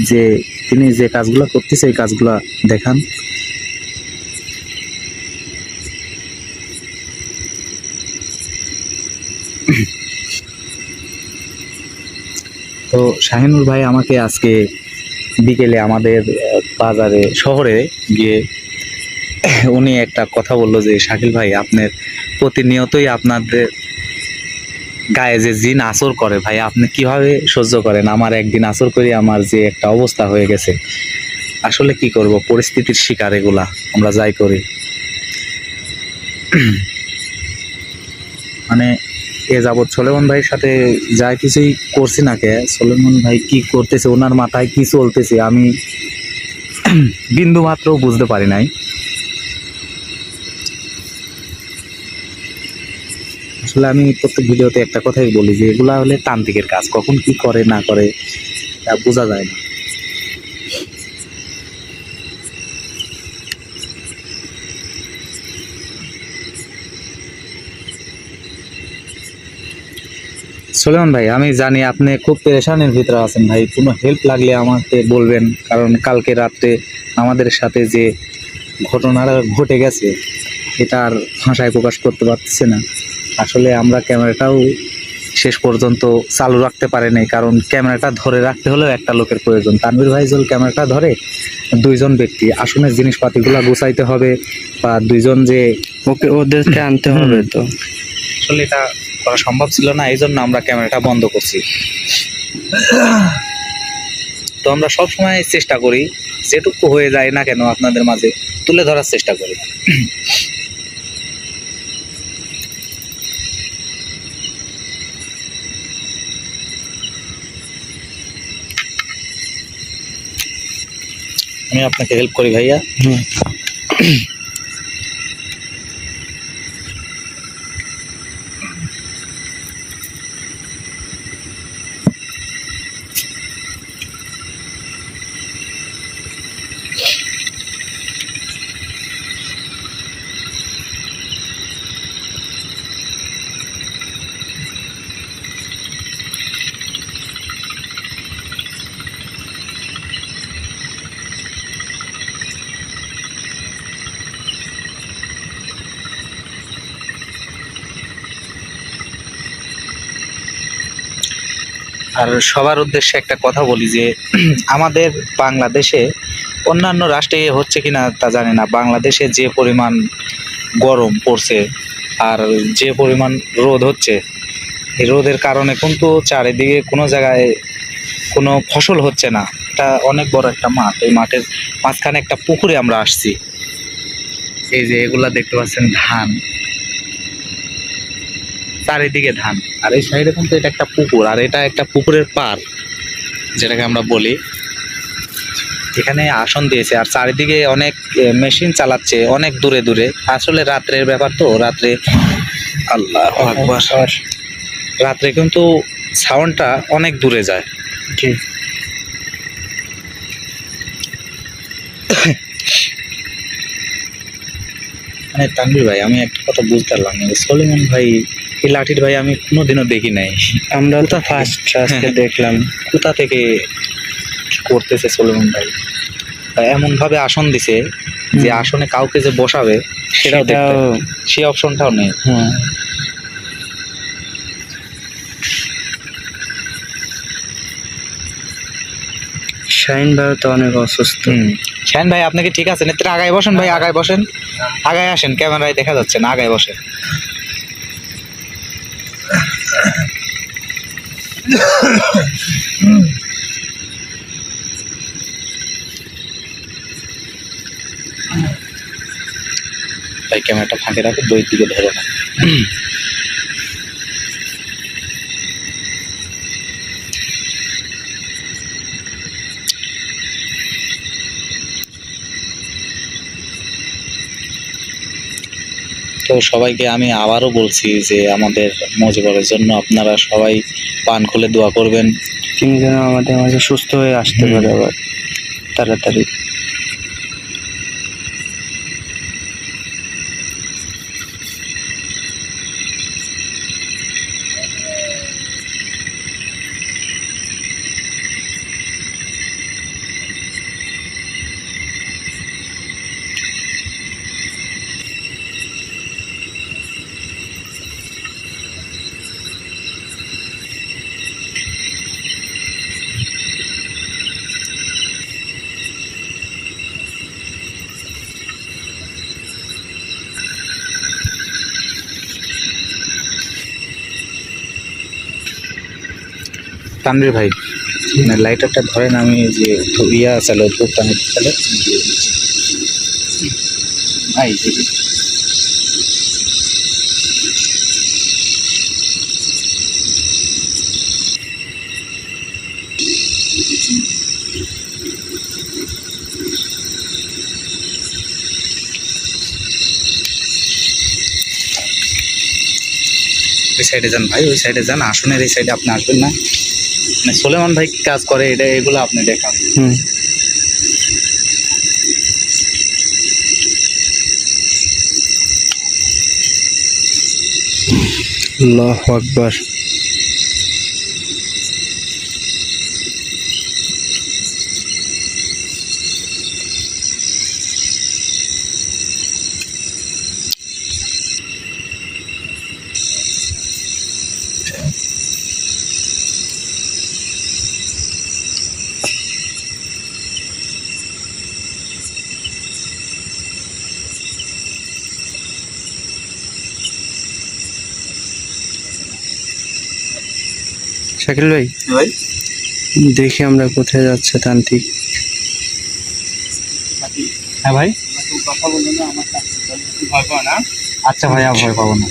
যে তিনি যে কাজগুলো করতেছে এই কাজগুলো দেখান। তো শাহিনুর ভাই আমাকে আজকে বিকেলে আমাদের বাজারে, শহরে গিয়ে উনি একটা কথা বলল যে, শাকিল ভাই, আপনার প্রতিনিয়তই আপনাদের গায়ে যে জিন আসর করে, ভাই, আপনি কীভাবে সহ্য করেন? আমার একদিন আসর করে, আমার যে একটা অবস্থা হয়ে গেছে। আসলে কি করব? পরিস্থিতির শিকার এগুলা, আমরা যাই করি। মানে এ যাবৎ সোলেমন ভাইয়ের সাথে যা কিছুই করছি না কে, সোলেমন ভাই কি করতেছে, ওনার মাথায় কি চলতেছে, আমি বিন্দু মাত্র বুঝতে পারি নাই। আসলে আমি প্রত্যেক ভিডিওতে একটা কথাই বলি যে এগুলা হলে তান্ত্রিকের কাজ। কখন কি করে, না করে, তা বোঝা যায় না। সোলেমান ভাই, আমি জানি আপনি খুব পেরেশানির ভিতরে আছেন ভাই। কোনো হেল্প লাগলে আমাকে বলবেন, কারণ কালকে রাত্রে আমাদের সাথে যে ঘটনাটা ঘটে গেছে, এটা আর ভাষায় প্রকাশ করতে পারতেছে না। আসলে আমরা ক্যামেরাটাও শেষ পর্যন্ত চালু রাখতে পারি নাই কারণ ক্যামেরাটা ধরে রাখতে হলেও একটা লোকের প্রয়োজন। তানভীর ভাই যখন ক্যামেরাটা ধরে দুইজন ব্যক্তি আসনের জিনিসপাতিগুলো গুছাইতে হবে বা দুইজন যে ওকে ওদেরকে আনতে হবে তো। আসলে এটা করা সম্ভব ছিল না এই জন্য আমরা ক্যামেরাটা বন্ধ করছি। তো আমরা সব সময় চেষ্টা করি যেটুকু হয়ে যায় না কেন আপনাদের মাঝে তুলে ধরার চেষ্টা করি। আমি আপনাকে হেল্প করি ভাইয়া। আর সবার উদ্দেশ্যে একটা কথা বলি যে, আমাদের বাংলাদেশে অন্যান্য রাষ্ট্রে হচ্ছে কিনা তা জানি না। বাংলাদেশে যে পরিমাণ গরম পড়ছে আর যে পরিমাণ রোদ হচ্ছে, এই রোদের কারণে কিন্তু চারিদিকে কোনো জায়গায় কোনো ফসল হচ্ছে না। এটা অনেক বড় একটা মাঠ। এই মাঠের মাঝখানে একটা পুকুরে আমরা আসছি। এই যে এগুলা দেখতে পাচ্ছেন ধান। চারিদিকে ধান। আর এই সাইডে কিন্তু এটা একটা পুকুর আর এটা একটা পুকুরের পার যেটাকে আমরা বলি। এখানে আসন দিয়েছে আর চারিদিকে অনেক মেশিন চালাচ্ছে অনেক দূরে দূরে। আসলে রাত্রের ব্যাপার তো রাত্রে আল্লাহ রাত্রে কিন্তু সাউন্ডটা অনেক দূরে যায়। মানে তানভীর ভাই আমি একটা কথা বুঝতে পারলাম না। সলিমন ভাই এই লাঠির ভাই আমি কোনোদিনও দেখি নাই। আমরা তো ফার্স্ট আজকে দেখলাম। কোথা থেকে করতেছে সলিমন ভাই? এমন ভাবে আসন দিছে যে আসনে কাউকে যে বসাবে সেটাও দেখতে সেই অপশনটাও নেই। হ্যাঁ শাইন ভাই তো অনেক অসুস্থ। শাহিন ভাই আপনাকে ঠিক আছে একটু আগায় বসেন ভাই আগায় বসেন। আগায় আসেন ক্যামেরায় দেখা যাচ্ছে না আগায় বসেন। ভাই ক্যামেরাটা ফাঁকে রাখো দইয়ের দিকে ধরো না। তো সবাইকে আমি আবারও বলছি যে আমাদের মজিবরের জন্য আপনারা সবাই পান খুলে দোয়া করবেন তিনি যেন আমাদের মাঝে সুস্থ হয়ে আসতে। পারে আবার তাড়াতাড়ি তানভীর ভাই। মানে লাইটারটা ধরেন আমি যে ইয়া চালো ধূপটা আমি চালো। ভাই ওই সাইডে যান ভাই, ওই সাইডে যান। আসনের এই সাইডে আপনি আসবেন না। মানে সোলেমান ভাই কি কাজ করে? এটা এগুলো আপনি দেখান। আল্লাহ আকবার। শাকিল ভাই ভাই দেখি আমরা কোথায় যাচ্ছে তান্ত্রিক। হ্যাঁ ভাই? আচ্ছা ভাই আর ভয় পাবো না।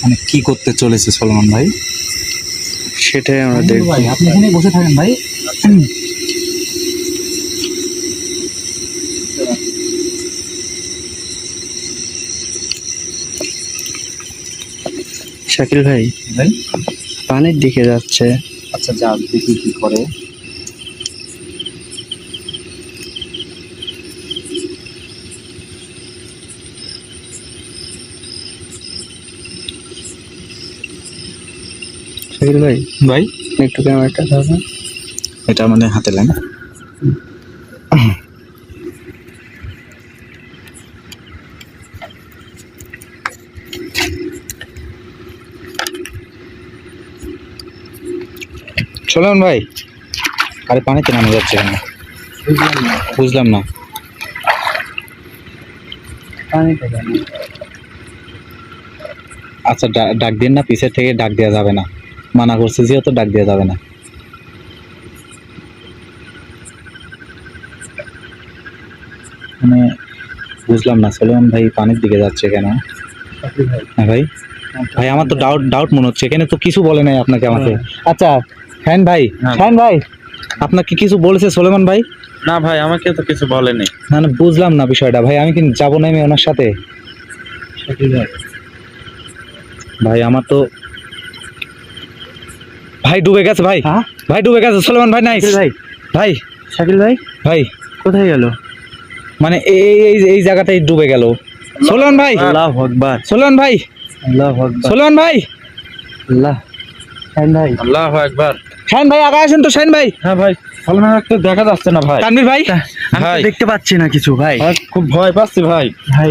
মানে কি করতে চলেছে সলমান ভাই? সেটাই আমরা দেখব। ভাই আপনি এখানে বসে থাকেন ভাই। শাকিল ভাই ভাই? পানির দিকে যাচ্ছে। আচ্ছা যা দেখি কি করে? ভাই ভাই? একটু ক্যামেরাটা ধরবেন এটা মানে হাতে লাইন চলুন ভাই। আরে পানিতে নামে যাচ্ছে কেন বুঝলাম না। আচ্ছা ডাক দিন না পিছের থেকে ডাক দেওয়া যাবে না। মানা করছে যেহেতু ডাক দেওয়া যাবে না। মানে বুঝলাম না সলেমান ভাই পানির দিকে যাচ্ছে কেন? ভাই হ্যাঁ ভাই। ভাই আমার তো ডাউট ডাউট মনে হচ্ছে। এখানে তো কিছু বলে নাই আপনাকে আমাকে। আচ্ছা হ্যান ভাই হ্যাঁ। হ্যান ভাই আপনাকে কিছু বলেছে সোলেমান ভাই? না ভাই আমাকে তো কিছু বলেনি। না না বুঝলাম না বিষয়টা ভাই আমি কি যাব না আমি ওনার সাথে? শাকিল ভাই ভাই আমার তো ভাই ডুবে গেছে ভাই। হ্যাঁ? ভাই ডুবে গেছে সোলেমান ভাই নাই ভাই। ভাই। শাকিল ভাই? ভাই। কোথায় গেল? মানে এই এই এই জায়গাটাই ডুবে গেল। সোলেমান ভাই। আল্লাহ আকবার। সোলেমান ভাই। আল্লাহ আকবার। সোলেমান ভাই। আল্লাহ। শাহিন ভাই। আল্লাহ একবার শাইন ভাই আগে আসেন তো শাইন ভাই। হ্যাঁ ভাই সালমান তো দেখা যাচ্ছে না ভাই। তানভীর ভাই? আমি তো ভাই। দেখতে পাচ্ছি না কিছু ভাই। খুব ভয় পাচ্ছি ভাই। ভাই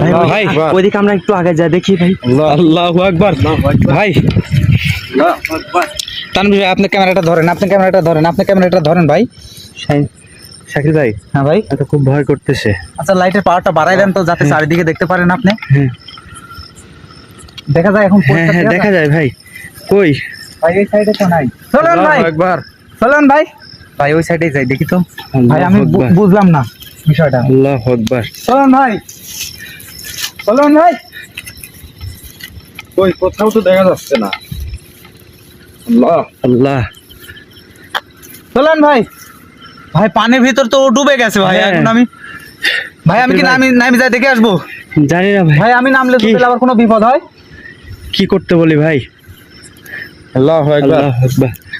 ভাই ভাই, ওইদিকে আমরা একটু আগে যাই দেখি ভাই। আল্লাহ আল্লাহ আকবার। ভাই। তানভীর ভাই আপনি ক্যামেরাটা ধরেন আপনি ক্যামেরাটা ধরেন আপনি ক্যামেরাটা ধরেন ভাই। শাহিন শাকিল ভাই হ্যাঁ ভাই। এত খুব ভয় করতেছে। আচ্ছা লাইটের পাওয়ারটা বাড়াই দেন তো যাতে চারিদিকে দেখতে পারেন আপনি। হ্যাঁ। দেখা যায় এখন হ্যাঁ হ্যাঁ দেখা যায় ভাই। কই? ভাই এই সাইডে তো নাই। চলুন ভাই। একবার। চলুন ভাই। ভাই ওই সাইডে যাই দেখি তো। ভাই আমি বুঝলাম না বিষয়টা। আল্লাহ আকবার। চলুন ভাই। চলুন ভাই। কই কোথাও তো দেখা যাচ্ছে না। আল্লাহ। আল্লাহ। চলুন ভাই। ভাই পানির ভিতর তো ডুবে গেছে ভাই হ্যাঁ। এখন আমি ভাই আমি কি নামি নামি যাই দেখে আসব? জানি না ভাই। ভাই আমি নামলে? আবার কোনো বিপদ হয়? কি করতে বলি ভাই? আল্লাহ আকবার।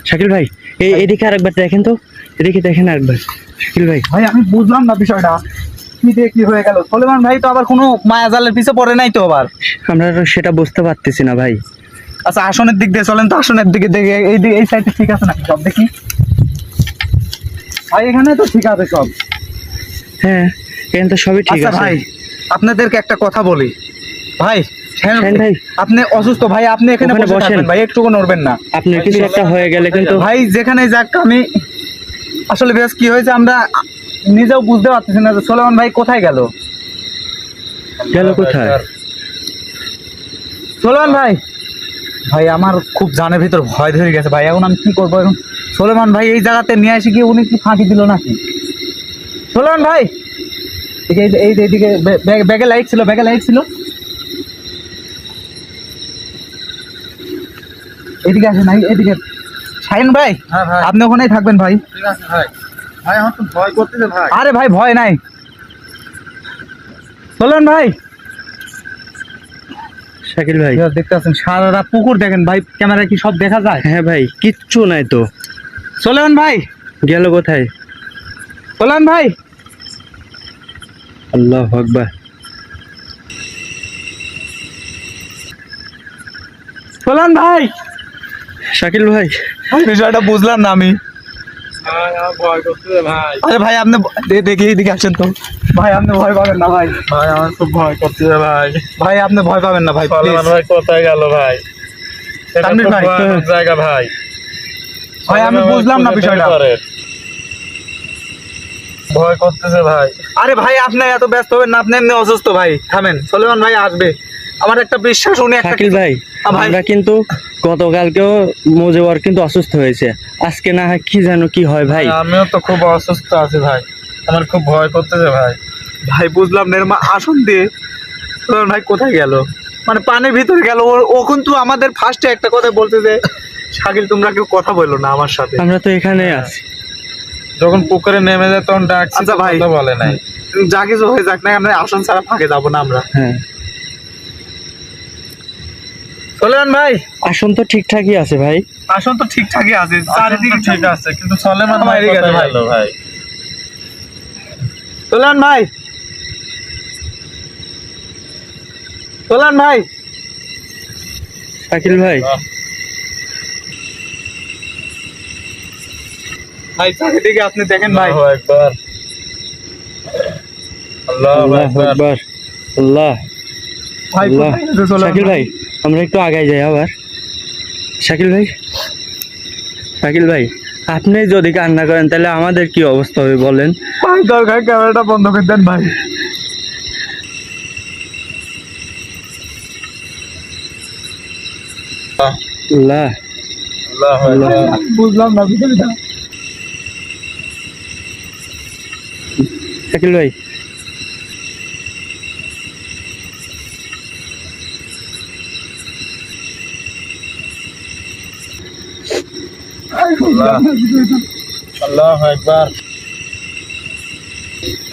শাকিল ভাই এই এদিকে আরেকবার দেখেন তো এদিকে দেখেন আরেকবার। শাকিল ভাই। ভাই আমি বুঝলাম না বিষয়টা। কি দিয়ে কি হয়ে গেল? সলেমান ভাই তো আবার কোনো মায়া জালের পিছে পড়ে নাই তো আবার। আমরা তো সেটা বুঝতে পারতেছি না ভাই। আচ্ছা আসনের দিক দিয়ে চলেন তো আসনের দিকে দেখে এই দিকে এই সাইডে ঠিক আছে নাকি সব? দেখি। ভাই এখানে তো ঠিক আছে সব। হ্যাঁ এখানে তো সবই ঠিক আচ্ছা আছে। ভাই আপনাদেরকে একটা কথা বলি। ভাই আপনি অসুস্থ। ভাই আপনি এখানে বসেন। ভাই একটুকু নড়বেন না। আপনার কিছু একটা হয়ে গেলে কিন্তু ভাই যেখানে যাক আমি আসলে বেশ কি হয়েছে আমরা নিজেও বুঝতে পারতেছি না সোলেমান ভাই কোথায় গেল। গেল কোথায়? সোলেমান ভাই। ভাই আমার খুব জানের ভিতর ভয় ধরে গেছে। ভাই এখন আমি কি করব? এখন সোলেমান ভাই এই জায়গাতে নিয়ে আসি কি উনি কি ফাঁকি দিল নাকি? সোলেমান ভাই! এই এইদিকে ব্যাগে লাইট ছিল ব্যাগে লাইট ছিল। এদিকে আসেন ভাই এদিকে। শাহিন ভাই হ্যাঁ আপনি ওখানেই থাকবেন ভাই। ঠিক আছে ভাই। ভাই আমার তো ভয় করতেছে ভাই। আরে ভাই ভয় নাই। সোলেমান ভাই। শাকিল ভাই। দেখতে পাচ্ছেন সারা রাত পুকুর দেখেন ভাই ক্যামেরা কি সব দেখা যায়? হ্যাঁ ভাই কিচ্ছু নাই তো। সোলেমান ভাই। গেল কোথায়? সোলেমান ভাই। আল্লাহ আকবার। সোলেমান ভাই। শাকিল ভাই? বিষয়টা বুঝলাম না আমি। ভাই আমার ভয় করতেছে ভাই আরে ভাই আপনি দেখি এদিকে আসেন তো। ভাই আপনি ভয় পাবেন না ভাই। ভাই আমার খুব ভয় করতেছে ভাই। ভাই আপনি ভয় পাবেন না ভাই ভাই কোথায় গেল ভাই? ভাই। জায়গা ভাই। ভাই আমি বুঝলাম না বিষয়টা। ভয় করতেছে ভাই। আরে ভাই আপনি এত ব্যস্ত হবেন না আপনি এমনি অসুস্থ ভাই। থামেন সোলেমান ভাই আসবে। আমার একটা বিশ্বাস উনি একটা শাকিল ভাই ভাই। আমরা কিন্তু গতকালকেও মজেওয়ার কিন্তু অসুস্থ হয়েছে। আজকে না হয় কি জানো কি হয় ভাই। আমিও তো খুব অসুস্থ আছি ভাই। আমার খুব ভয় করতেছে ভাই। ভাই বুঝলাম না এরম আসন দিয়ে ভাই কোথায় গেল? মানে পানির ভিতরে গেল। ও- ও কিন্তু আমাদের ফার্স্টে একটা কথা বলতে যে শাকিল তোমরা কেউ কথা বলল না আমার সাথে। আমরা তো এখানে আছি। যখন পুকুরে নেমে যায় তখন ডাকছি আচ্ছা ভাই। কথা বলে নাই। যা কিছু হয়ে যাক না আমরা আসন ছাড়া ফাঁকে যাব না আমরা। হ্যাঁ। সোলেমান ভাই? আসন তো ঠিকঠাকই আছে ভাই। আসন তো ঠিকঠাকই আছে চারিদিকে ঠিক আছে কিন্তু সলেমান ভাই এদিকে আছে কোথায় ভাই। গেল ভাই? সোলান ভাই? শাকিল ভাই। ভাই চারিদিকে আপনি দেখেন ভাই। আল্লাহু আকবার। আল্লাহু আল্লাহ আকবার। আল্লাহ। ভাই গেছে শাকিল ভাই। আমরা একটু আগায় যাই আবার। শাকিল ভাই? শাকিল ভাই আপনি যদি কান্না করেন তাহলে আমাদের কি অবস্থা হবে বলেন? ভাই দরকার ক্যামেরাটা বন্ধ করে দেন ভাই। আল্লাহ। আল্লাহু আল্লাহ। আকবার বুঝলাম না। শাকিল ভাই আল্লাহু আকবার।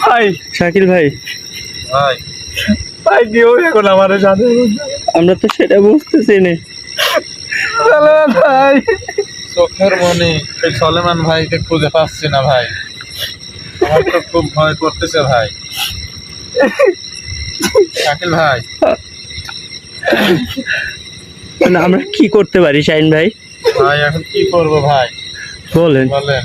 ভাই। শাকিল ভাই। ভাই। ভাই হবে এখন আমার সাথে আমরা তো সেটা বুঝতেছি না। ভাই। চোখের মনি এই সলেমান ভাইকে খুঁজে পাচ্ছি না ভাই। আমার তো খুব ভয় করতেছে ভাই। শাকিল ভাই। আমরা কি করতে পারি শাইন ভাই? ভাই এখন কি করব ভাই? বলেন। বলেন।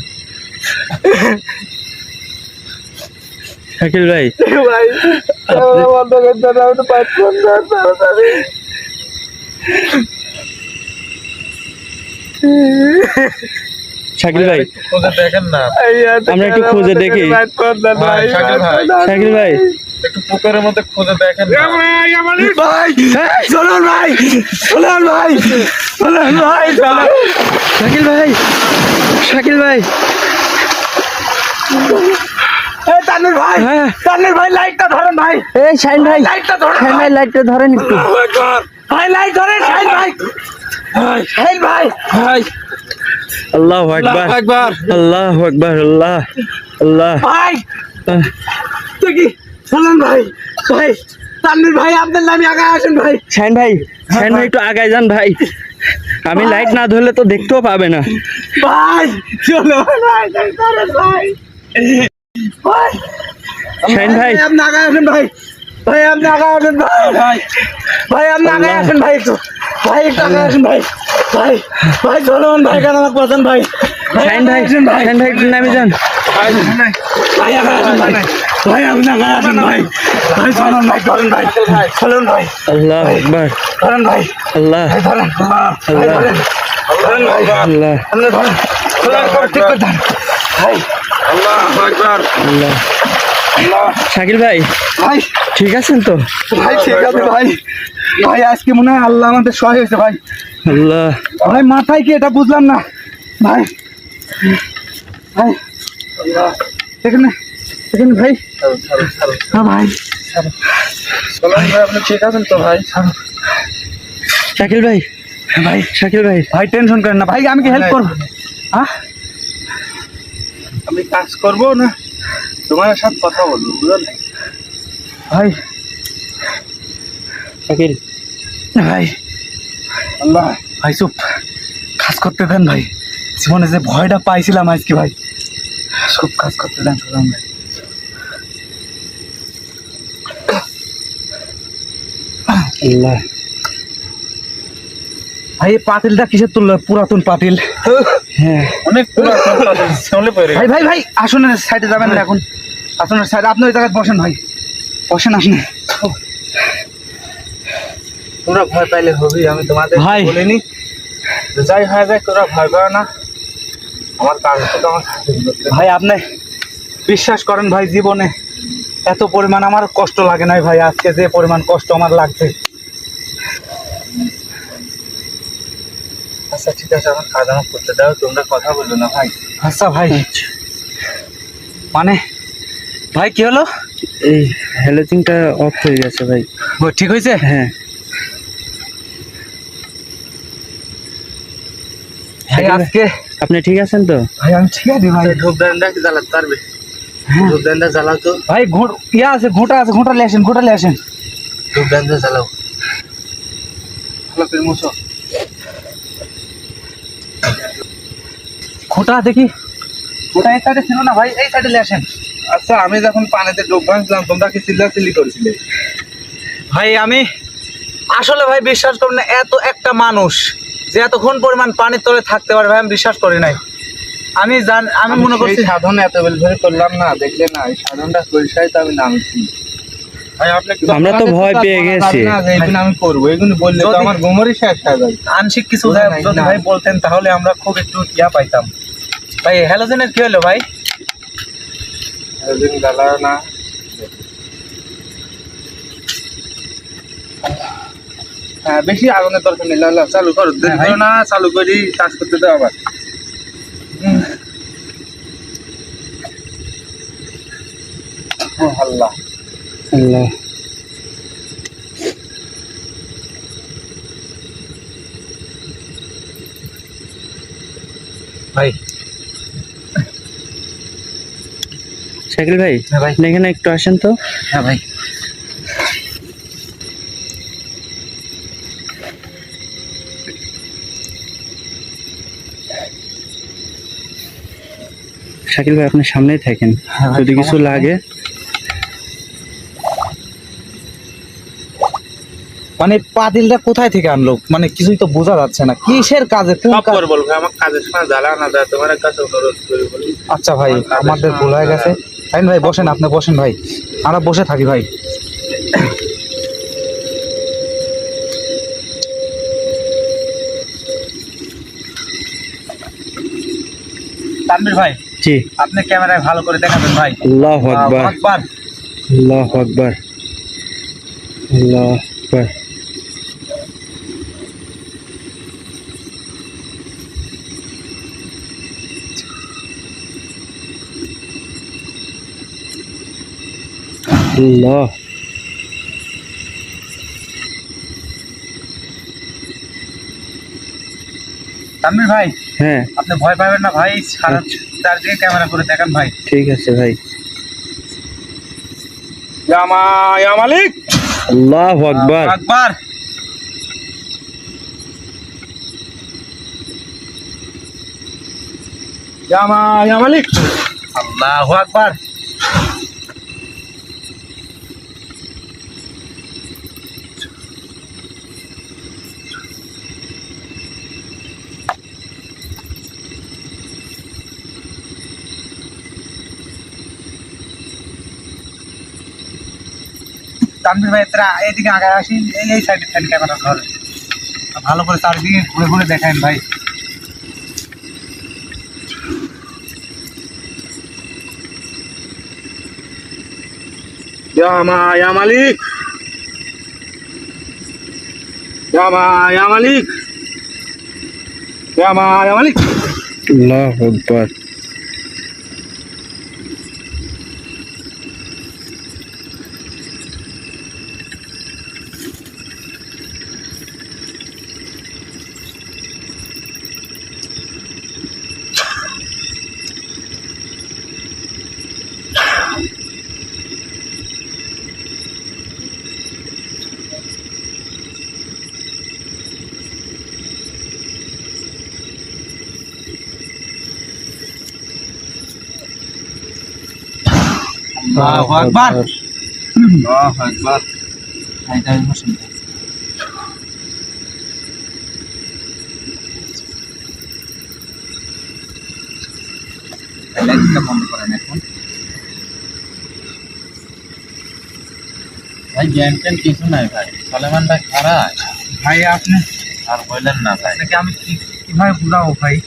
শাকিল ভাই ভাই বন্ধ করে আমি তো পাচ্ছি তাড়াতাড়ি শাকিল ভাই দেখেন না। আমরা একটু খুঁজে দেখি। শাকিল ভাই। একটু পুকুরের মধ্যে খুঁজে দেখেন ভাই সোলান ভাই সোলান ভাই সোলান ভাই শাকিল ভাই শাকিল ভাই। এই ভাই হ্যাঁ। ভাই লাইটটা ধরেন ভাই। এই শাইন ভাই লাইটটা ধরেন শাইন ভাই লাইটটা ধরেন একটু। ভাই লাইট ধরেন শাহিন ভাই। শাহিন ভাই। ভাই। আল্লাহ আকবার। একবার আল্লাহ আকবার আল্লাহ ভাই। সোলান ভাই ভাই তানভীর ভাই আপনার নামে আগে আসেন ভাই। শাইন ভাই শাইন ভাই একটু আগায় যান ভাই। আমি লাইট না ধরলে তো দেখতেও পাবে না। ভাই চলো ভাই ভাই ভাই। শাইন ভাই আপনি আগে আসেন ভাই। ভাই আপনি আগে আসেন ভাই। ভাই ভাই আপনি আগে আল্লাহ। আসেন ভাই একটু। ভাই একটু আগে আসেন ভাই। ভাই ভাই চলুন ভাই কেন আমাকে পছন্দ ভাই? শাইন ভাই শাইন ভাই। একটু নামে যান। ভাই আগে আসেন ভাই। ভাই আপনি আগে আসেন ভাই? ভাই চলুন ভাই ভাই চলুন ভাই। আল্লাহ আকবার। ধরেন ভাই। আল্লাহ। ধরেন। আল্লাহ। ধরেন। ভাই। আল্লাহ। আপনি ধরেন। ধরেন ঠিক করে ধরেন ভাই। আল্লাহু আকবার। আল্লাহ। শাকিল ভাই ভাই। ঠিক আছেন তো? ভাই ঠিক আছে ভাই। ভাই আজকে মনে হয় আল্লাহ আমাদের সহায় হয়েছে ভাই। আল্লাহ। ভাই মাথায় কি এটা বুঝলাম না? ভাই। ভাই। এখানে এখানে ভাই ছাড়ো, ছাড়ো। হ্যাঁ ভাই। ভাই আপনি ঠিক আছেন তো ভাই? শাকিল ভাই ভাই শাকিল ভাই। ভাই টেনশন করেন না। ভাই আমি কি হেল্প করব? হ্যাঁ? আমি কাজ করব না? তোমার সাথে কথা বলব বুঝলেন? ভাই। শাকিল। ভাই। আল্লাহ। ভাই চুপ। কাজ করতে দেন ভাই। জীবনে যে ভয়টা পাইছিলাম আজকে ভাই। সব কাজ করতে দেন ভাই। আল্লাহ। ভাই এই পাতিলটা কিসের তুললো? পুরাতন পাতিল। হ্যাঁ। অনেক পুরাতন ভাই ভাই ভাই আসনের সাইডে যাবেন না এখন। আসনের সাইডে আপনি ওই জায়গায় বসেন ভাই। বসেন আসনে। তোমরা ভয় পাইলে হবে আমি তোমাদের ভাই। বলিনি। যে যাই হয়ে যায় তোরা ভয় পাও না। আমার কাজ তো। ভাই আপনি বিশ্বাস করেন ভাই জীবনে এত পরিমাণ আমার কষ্ট লাগে নাই ভাই। আজকে যে পরিমাণ কষ্ট আমার লাগছে। আচ্ছা ঠিক আছে আমার কাজ আমার করতে দাও তোমরা কথা বলো না ভাই। আচ্ছা ভাই। মানে ভাই কি হলো? এই হ্যালোজিংটা অফ হয়ে গেছে ভাই। ও ঠিক হয়েছে? হ্যাঁ। ভাই আজকে আপনি ঠিক আছেন তো? ভাই আমি ঠিক আছে ভাই। ধূপ দানটা কি জ্বালাতে পারবে? হ্যাঁ। ধূপ দানটা জ্বালাও তো। ভাই ঘুট ইয়া আছে ঘুঁটা আছে ঘুঁটা নিয়ে আসেন ঘুঁটা নিয়ে আসেন ধূপ দানটা জ্বালাও। ভালো করে মুছো দেখি। এই সাইডে ছিল না ভাই এই সাইডে নিয়ে আসেন। আচ্ছা আমি যখন পানিতে ডুব ভাঙছিলাম তোমরা কি চিল্লা চিল্লি করছিলে? ভাই আমি আসলে ভাই বিশ্বাস করি না এত একটা মানুষ যে এতক্ষণ পরিমাণ পানির তলে থাকতে পারে ভাই আমি বিশ্বাস করি নাই। আমি জান আমি মনে করছি সাধন এত বেল ধরে করলাম না দেখলে না এই সাধনটা করিসাই তো আমি নামছি। ভাই আপনি আমরা তো ভয় পেয়ে গেছি। আমি করব এগুলো বললে তো আমার ঘুমোরই শেষ হয়ে যাবে। আংশিক কিছু ভাই বলতেন তাহলে আমরা খুব একটু ইয়া পাইতাম। ভাই হ্যালোজেনের কি হলো ভাই? এদিন জ্বালাও না। হ্যাঁ বেশি আগুনের দরকার নেই লালা চালু করো। হ্যাঁ। করো না চালু করি কাজ করতে দাও আবার। আল্লাহ আল্লাহ। ভাই শাকিল ভাই? হ্যাঁ ভাই। এখানে একটু আসেন তো। হ্যাঁ ভাই। শাকিল ভাই আপনি সামনেই থাকেন। হ্যাঁ যদি কিছু লাগে। মানে পাতিলটা কোথায় থেকে আনলো? মানে কিছুই তো বোঝা যাচ্ছে না। কিসের কাজে? কোন কাজ? বলব আমার কাজের সময় জ্বালা না তোমার কাছে অনুরোধ করি বলি। আচ্ছা ভাই আমাদের ভুল হয়ে গেছে। তাই ভাই বসেন আপনি বসেন ভাই। আমরা বসে থাকি ভাই। তানভীর ভাই জি। আপনি ক্যামেরায় ভালো করে দেখাবেন ভাই। আল্লাহ আকবার। আকবার। আল্লাহ আকবার। আল্লাহ আকবার। আল্লাহ। তানভীর ভাই হ্যাঁ। আপনি ভয় পাবেন না ভাই সারা চারদিকে ক্যামেরা করে দেখান ভাই। ঠিক আছে ভাই। জামা ইয়া মালিক। আল্লাহ আকবার। আকবার। জামা ইয়া মালিক। আল্লাহ আকবার। তানভীর ভাই তোরা আগে আসি এই সাইডে সাইড ক্যামেরা ধর ভালো করে চারদিকে ঘুরে ঘুরে দেখান ভাই। ইয়া মালিক। জামা মালিক। আল্লাহ আকবার। আকবার। আল্লাহু আকবার। ভাই তাই বসেন লাইটটা বন্ধ করেন এখন। ভাই জ্ঞান ট্যান কিছু নাই ভাই। সলেমান ভাই খারাপ। ভাই আপনি আর বললেন না ভাই। আপনাকে আমি কি- কীভাবে বুঝাবো ভাই?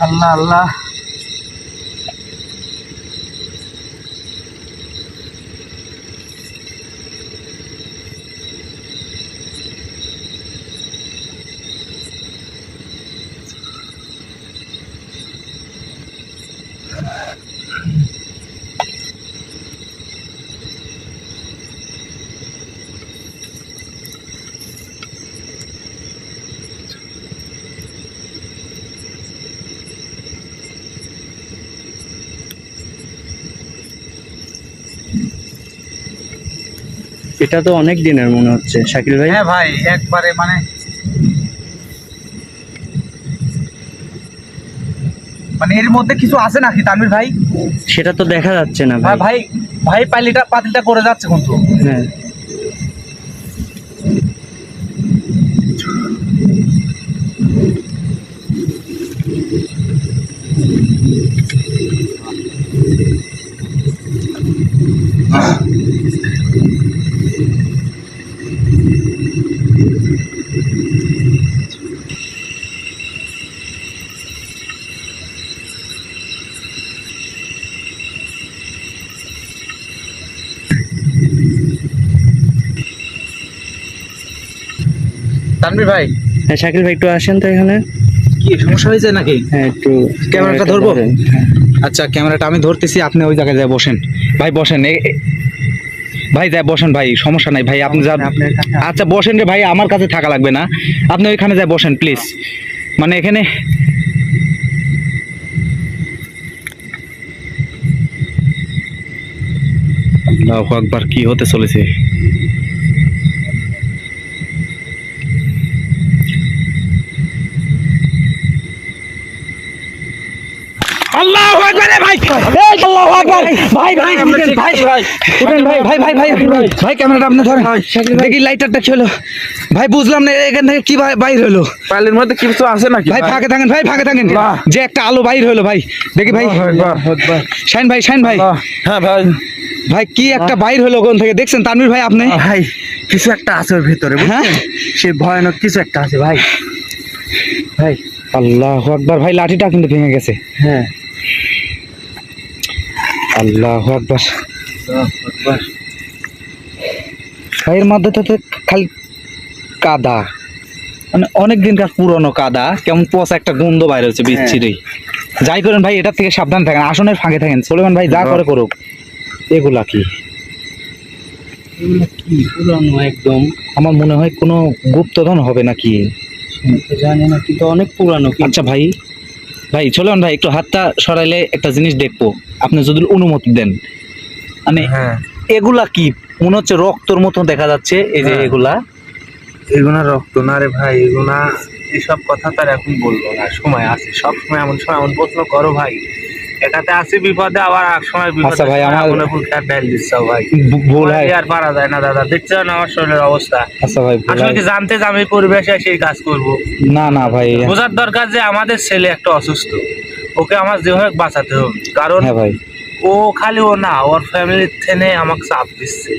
আল্লাহ আল্লাহ। এটা তো অনেক দিনের মনে হচ্ছে। শাকিল ভাই? হ্যাঁ ভাই একবারে মানে মানে এর মধ্যে কিছু আছে নাকি তানভীর ভাই? সেটা তো দেখা যাচ্ছে না ভাই। ভাই ভাই পাইলিটা পালিটা পাতিলটা করে যাচ্ছে কিন্তু। হ্যাঁ। তানভীর ভাই? হ্যাঁ শাকিল ভাই একটু আসেন তো এখানে। কি সমস্যা হয়েছে নাকি? হ্যাঁ একটু ক্যামেরাটা ধরবো? হ্যাঁ। আচ্ছা ক্যামেরাটা আমি ধরতেছি আপনি ওই জায়গায় যায় বসেন। ভাই বসেন ভাই যায় বসেন ভাই সমস্যা নাই ভাই আপনি যা আচ্ছা বসেন রে ভাই আমার কাছে থাকা লাগবে না। আপনি ওইখানে যায় বসেন প্লিজ মানে এখানে আকবার কি হতে চলেছে? আল্লাহু আকবার ভাই। এই আল্লাহু আকবার। ভাই ভাই ভাই। ভাই। উঠেন ভাই ভাই ভাই ভাই ভাই। ক্যামেরাটা আপনি ধরেন। দেখি লাইটারটা কি হলো? ভাই বুঝলাম না এখান থেকে কি বাইর হলো। পালির মধ্যে কিছু আছে নাকি ভাই ফাঁকে থাকেন ভাই ফাঁকে থাকেন। যে একটা আলো বাইর হলো ভাই। দেখি ভাই। শাইন ভাই শাইন ভাই। হ্যাঁ ভাই। ভাই কি একটা বাইর হলো থেকে? দেখছেন তানভীর ভাই আপনি? ভাই কিছু একটা আছে ওর ভিতরে হ্যাঁ? সে ভয়ানক কিছু একটা আছে ভাই। ভাই। আল্লাহ আকবার ভাই লাঠিটা কিন্তু ভেঙে গেছে। হ্যাঁ। আল্লাহ আকবার। এর মধ্যে তো তো খালি কাদা। মানে অনেক দিনকার পুরনো কাদা কেমন পচা একটা গন্ধ বাইরে হচ্ছে বিচ্ছিরি। যাই করেন ভাই এটার থেকে সাবধান থাকেন আসনের ফাঁকে থাকেন। সোলেমান ভাই যা করে করুক এগুলা কি? পুরানো একদম? আমার মনে হয় কোনো গুপ্তধন হবে নাকি? জানি না কিন্তু অনেক পুরানো আচ্ছা ভাই ভাই চলুন ভাই একটু হাতটা সরাইলে একটা জিনিস দেখব। আপনি যদি অনুমতি দেন। মানে হ্যাঁ। এগুলা কি? মনে হচ্ছে রক্তর মতো দেখা যাচ্ছে এই যে এগুলা। এগুলা এগুনা রক্ত না রে ভাই এগুলা এসব কথা তার এখন বলব না। সময় আছে সব সময় এমন সময় এমন প্রশ্ন করো ভাই। এটাতে আসি বিপদে আবার এক সময় বিপদে আচ্ছা ভাই, আমার- মনে ভাই। ভুল হয়। আর পারা যায় না দাদা। দেখছ না আমার শরীরের অবস্থা? আচ্ছা ভাই আসলে কি জানতে যে আমি পরিবেশে সেই কাজ করব? না না ভাই। বোঝার দরকার যে আমাদের ছেলে একটা অসুস্থ। ওকে আমার যেভাবে বাঁচাতে হবে। কারণ হ্যাঁ ভাই। ও খালি ও না ওর ফ্যামিলির থেকে আমাকে চাপ দিচ্ছে।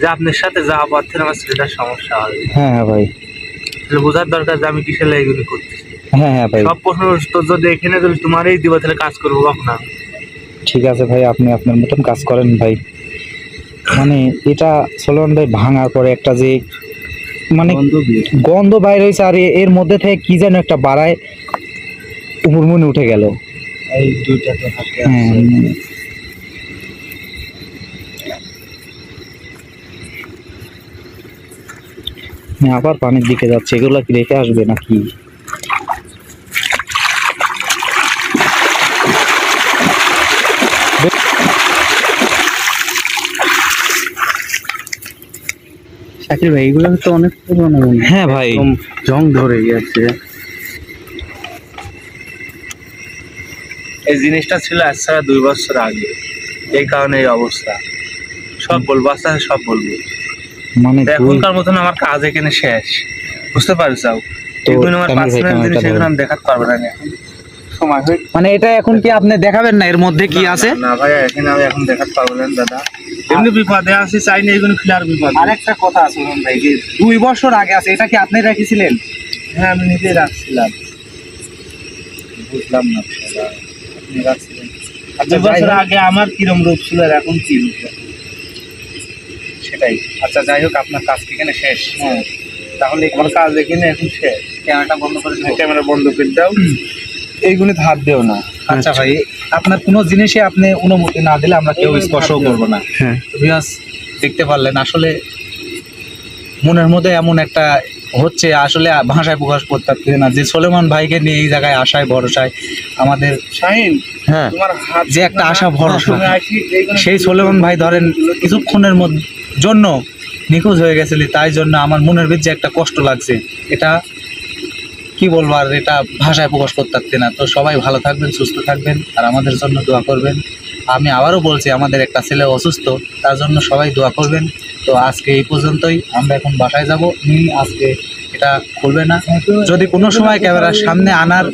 যে আপনার সাথে যাওয়া পথে আমার ছেলেটার সমস্যা হবে। হ্যাঁ হ্যাঁ ভাই। বোঝার দরকার যে আমি কিসের লাগে এগুলি করতেছি? হ্যাঁ হ্যাঁ ভাই। সব প্রশ্ন উত্তর যদি এখানে যদি তোমারই দিব তাহলে কাজ করব কখন ঠিক আছে ভাই আপনি আপনার মতন কাজ করেন ভাই। মানে এটা সোলন ভাই ভাঙার পরে একটা যে মানে গন্ধ বাইর হয়েছে আর এর মধ্যে থেকে কি যেন একটা বাড়ায় উপরমনে উঠে গেল। এই দুইটা তো হাতে হ্যাঁ। হ্যাঁ, আবার পানির দিকে যাচ্ছে এগুলো কি রেখে আসবে নাকি? ভাই এগুলো তো অনেক পুরনো মনে হ্যাঁ। ভাই। জং ধরে গেছে। এই জিনিসটা ছিল আজ ছাড়া দুই বছর আগে। এই কারণে এই অবস্থা। সব বলব আস্তে আস্তে সব বলব। মানে এখনকার মতন আমার কাজ এখানে শেষ। বুঝতে পারছ? তো এগুলো আমার পার্সোনাল জিনিস এগুলো আমি দেখাতে পারব না এখন। মানে এটা এখন কি আপনি দেখাবেন না? এর মধ্যে কি আছে? না ভাই এখানে আমি এখন দেখাতে পারব না দাদা। এমনি বিপদে আছি চাই না এগুলো ফিলার বিপদ আরেকটা কথা আছে ভাই যে দুই বছর আগে আছে এটা কি আপনি রেখেছিলেন? হ্যাঁ আমি নিজেই রাখছিলাম। বুঝলাম না আপনি রাখছিলেন। আচ্ছা দুই বছর আগে আমার কিরম রূপ ছিল আর এখন কি রূপ? সেটাই। আচ্ছা যাই হোক আপনার কাজ এখানে শেষ? হ্যাঁ। তাহলে আমার কাজ এখানে এখন শেষ। ক্যামেরাটা বন্ধ করে ক্যামেরা বন্ধ করে দাও। এইগুলি হাত দেও না। আচ্ছা ভাই আপনার কোনো জিনিসে আপনি অনুমতি না দিলে আমরা কেউ স্পর্শ করব না। হ্যাঁ। দেখতে পারলেন আসলে মনের মধ্যে এমন একটা হচ্ছে আসলে ভাষায় প্রকাশ করতে না। যে সোলেমান ভাইকে নিয়ে এই জায়গায় আশায় ভরসায় আমাদের শাহিন হ্যাঁ যে একটা আশা ভরসা। সেই সোলেমান ভাই ধরেন কিছুক্ষণের মধ্যে জন্য নিখোঁজ হয়ে গেছিলি তাই জন্য আমার মনের ভিতরে একটা কষ্ট লাগছে এটা কি বলব আর এটা ভাষায় প্রকাশ করতে পারছি না। তো সবাই ভালো থাকবেন, সুস্থ থাকবেন আর আমাদের জন্য দোয়া করবেন। আমি আবারও বলছি, আমাদের একটা ছেলে অসুস্থ, তার জন্য সবাই দোয়া করবেন। তো আজকে এই পর্যন্তই, আমরা এখন বাসায় যাব। উনি আজকে এটা খুলবে না। যদি কোনো সময় ক্যামেরার সামনে আনার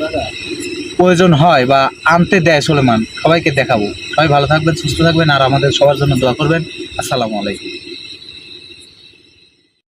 প্রয়োজন হয় বা আনতে দেয় সোলেমান, সবাইকে দেখাবো। সবাই ভালো থাকবেন, সুস্থ থাকবেন আর আমাদের সবার জন্য দোয়া করবেন। আসসালামু আলাইকুম।